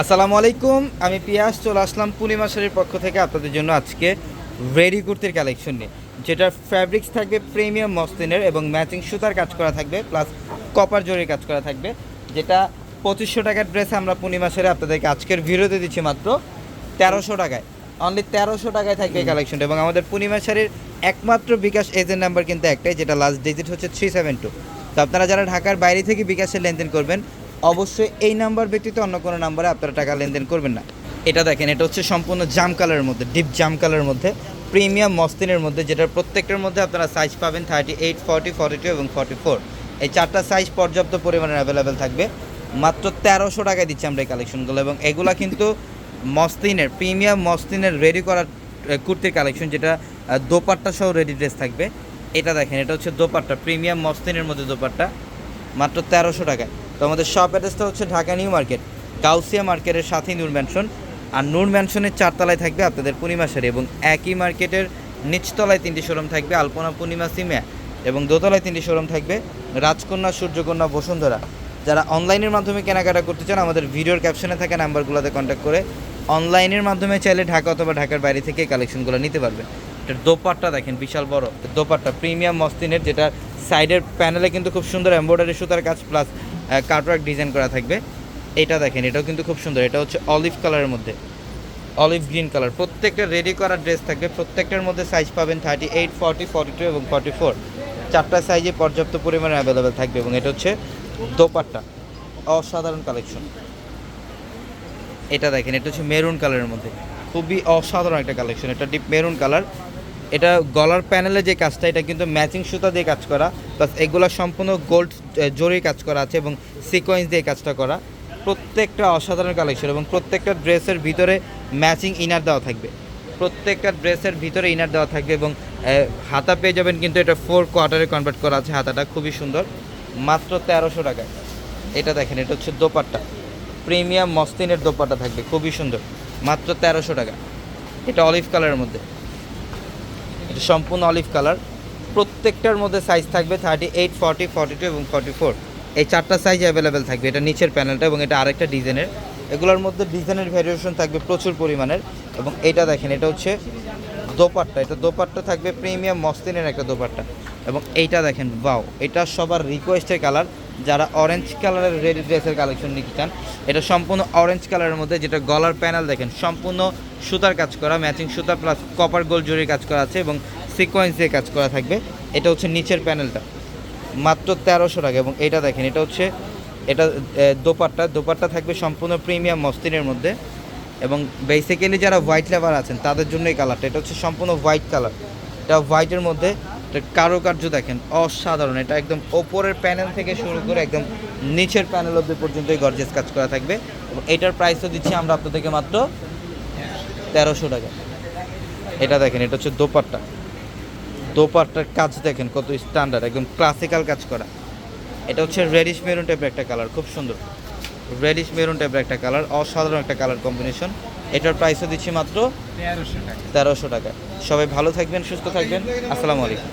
আসসালামু আলাইকুম আমি পিয়াস চলে আসলাম পূর্ণিমা শাড়ির পক্ষ থেকে আপনাদের জন্য আজকে রেডি কুর্তির কালেকশন নিয়ে যেটার ফ্যাব্রিক্স থাকবে প্রিমিয়াম মসলিনের এবং ম্যাচিং সুতার কাজ করা থাকবে প্লাস কপার জরির কাজ করা থাকবে যেটা পঁচিশশো টাকার ড্রেস আমরা পূর্ণিমা শাড়ি আপনাদেরকে আজকের ভিডিওতে দিচ্ছি মাত্র তেরোশো টাকায়। অনলি তেরোশো টাকায় থাকবে এই কালেকশনটা এবং আমাদের পূর্ণিমা শাড়ির একমাত্র বিকাশ এজেন্ট নাম্বার কিন্তু একটাই যেটা লাস্ট ডিজিট হচ্ছে থ্রি সেভেন টু তো আপনারা যারা ঢাকার বাইরে থেকে বিকাশের লেনদেন করবেন অবশ্যই এই নাম্বার ব্যতীত অন্য কোনো নাম্বারে আপনারা টাকা লেনদেন করবেন না। এটা দেখেন, এটা হচ্ছে সম্পূর্ণ জাম কালারের মধ্যে, ডিপ জাম কালারের মধ্যে, প্রিমিয়াম মস্তিনের মধ্যে, যেটার প্রত্যেকটার মধ্যে আপনারা সাইজ পাবেন thirty eight forty forty two এবং ফর্টি ফোর এই চারটা সাইজ পর্যাপ্ত পরিমাণে অ্যাভেলেবেল থাকবে। মাত্র তেরোশো টাকায় দিচ্ছি আমরা এই কালেকশনগুলো এবং এগুলা কিন্তু মস্তিনের, প্রিমিয়াম মস্তিনের রেডি করা কুর্তির কালেকশন যেটা দোপাট্টা সহ রেডি ড্রেস থাকবে। এটা দেখেন, এটা হচ্ছে দোপাট্টা, প্রিমিয়াম মস্তিনের মধ্যে দোপাট্টা। মাত্র তেরোশো টাকায়। তো আমাদের শপ অ্যাড্রেসটা হচ্ছে ঢাকা নিউ মার্কেট কাউসিয়া মার্কেটের সাথেই নূর ম্যানশন আর নূর ম্যানশনের চারতলায় থাকবে আপনাদের পূর্ণিমা শাড়ি এবং একই মার্কেটের নিচতলায় তিনটি শোরুম থাকবে আলপনা পূর্ণিমা সিমিয়া এবং দোতলায় তিনটি শোরুম থাকবে রাজকন্যা, সূর্যকন্যা, বসুন্ধরা। যারা অনলাইনের মাধ্যমে কেনাকাটা করতে চান, আমাদের ভিডিওর ক্যাপশনে থাকা নাম্বারগুলোতে কন্ট্যাক্ট করে অনলাইনের মাধ্যমে চাইলে ঢাকা অথবা ঢাকার বাইরে থেকে কালেকশনগুলো নিতে পারবেন। এটার দোপাট্টা দেখেন, বিশাল বড়। দোপাট্টা প্রিমিয়াম মস্তিনের, যেটা সাইডের প্যানেলে কিন্তু খুব সুন্দর এমব্রয়ডারি সুতার কাজ প্লাস কাটওয়ার্ক ডিজাইন করা থাকবে। এটা দেখেন, এটাও কিন্তু খুব সুন্দর। এটা হচ্ছে অলিভ কালারের মধ্যে। অলিভ গ্রিন কালার প্রত্যেকটা রেডি করা ড্রেস থাকবে। প্রত্যেকটার মধ্যে সাইজ পাবেন thirty eight forty forty two এবং ফর্টি ফোর চারটা সাইজে পর্যাপ্ত পরিমাণে অ্যাভেলেবেল থাকবে এবং এটা হচ্ছে দোপাট্টা। অসাধারণ কালেকশন এটা দেখেন, এটা হচ্ছে মেরুন কালারের মধ্যে। খুবই অসাধারণ একটা কালেকশন এটা ডিপ মেরুন কালার এটা গলার প্যানেলে যে কাজটা, এটা কিন্তু ম্যাচিং সুতা দিয়ে কাজ করা প্লাস এগুলো সম্পূর্ণ গোল্ড জোরে কাজ করা আছে এবং সিকোয়েন্স দিয়ে কাজটা করা। প্রত্যেকটা অসাধারণ কালেকশন এবং প্রত্যেকটা ড্রেসের ভিতরে ম্যাচিং ইনার দেওয়া থাকবে। প্রত্যেকটা ড্রেসের ভিতরে ইনার দেওয়া থাকবে এবং হাতা পেয়ে যাবেন কিন্তু এটা ফোর কোয়ার্টারে কনভার্ট করা আছে হাতাটা, খুবই সুন্দর। মাত্র তেরোশো টাকায়। এটা দেখেন, এটা হচ্ছে দোপাট্টা। প্রিমিয়াম মস্তিনের দোপাট্টা থাকবে, খুবই সুন্দর। মাত্র তেরোশো টাকা। এটা অলিভ কালারের মধ্যে। এটা সম্পূর্ণ অলিভ কালার। প্রত্যেকটার মধ্যে সাইজ থাকবে thirty eight forty forty two এবং ফর্টি ফোর এই চারটা সাইজ অ্যাভেলেবেল থাকবে। এটা নিচের প্যানেলটা এবং এটা আরেকটা ডিজাইনের এগুলোর মধ্যে ডিজাইনের ভ্যারিয়েশন থাকবে প্রচুর পরিমাণের। এবং এটা দেখেন, এটা হচ্ছে দোপাট্টা। এটা দোপাট্টা থাকবে প্রিমিয়াম মস্তিনের একটা দোপাট্টা। এবং এইটা দেখেন বাও এটা সবার রিকোয়েস্টের কালার যারা অরেঞ্জ কালারের রেডি ড্রেসের কালেকশন নিতে চান, এটা সম্পূর্ণ অরেঞ্জ কালারের মধ্যে যেটা গলার প্যানেল দেখেন, সম্পূর্ণ সুতার কাজ করা ম্যাচিং সুতা প্লাস কপার গোল্ড জরির কাজ করা আছে এবং সিকোয়েন্স দিয়ে কাজ করা থাকবে। এটা হচ্ছে নিচের প্যানেলটা মাত্র তেরোশো টাকা এবং এটা দেখেন, এটা হচ্ছে, এটা দোপাট্টা দোপাট্টা থাকবে সম্পূর্ণ প্রিমিয়াম মস্তিনের মধ্যে এবং বেসিক্যালি যারা হোয়াইট লেভার আছেন, তাদের জন্য এই কালারটা এটা হচ্ছে সম্পূর্ণ হোয়াইট কালার এটা হোয়াইটের মধ্যে কারুকার্য দেখেন অসাধারণ। এটা একদম ওপরের প্যানেল থেকে শুরু করে একদম নিচের প্যানেল অব্দি পর্যন্ত এই গর্জেস কাজ করা থাকবে। এবং এটার প্রাইসও দিচ্ছি আমরা আপনাদেরকে মাত্র তেরোশো টাকা। এটা দেখেন এটা হচ্ছে দোপাট্টা। দোপাট্টার কাজ দেখেন কত স্ট্যান্ডার্ড একদম ক্লাসিক্যাল কাজ করা। এটা হচ্ছে রেডিশ মেরুন টাইপের একটা কালার খুব সুন্দর। রেডিশ মেরুন টাইপের একটা কালার অসাধারণ একটা কালার কম্বিনেশন এটার প্রাইসও দিচ্ছি মাত্র তেরোশো টাকা। তেরোশো টাকা। সবাই ভালো থাকবেন সুস্থ থাকবেন। আসসালামু আলাইকুম।